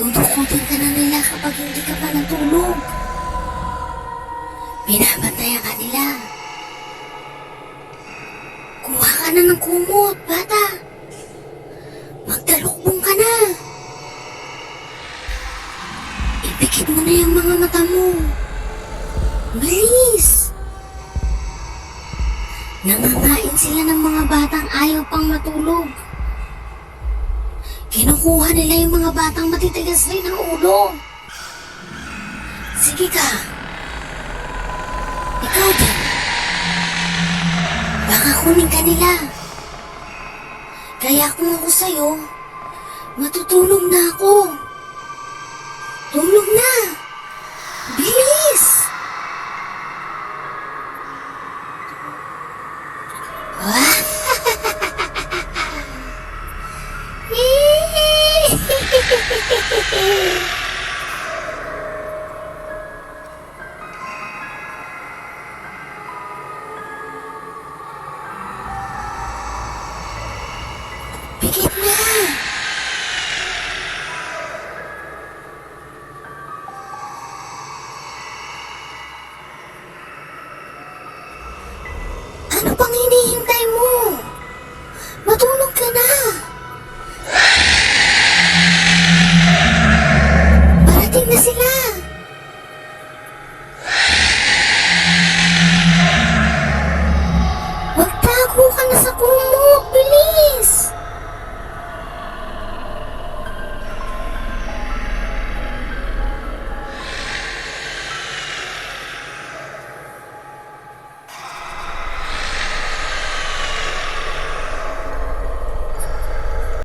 Tutukutin ka na nila kapag hindi ka pa natulog. Binabantayan ka nila. Kuha ka na ng kumot, bata. Magtalukbong ka na. Ipikit mo na yung mga mata mo. Bilis! Nangangain sila ng mga batang ayaw pang matulog. Kinukuha nila yung mga batang matitigas rin ang ulo. Sige ka. Ikaw din. Baka kunin ka nila. Kaya kung ako sa'yo, matutulog na ako. Ano pang hinihintay mo?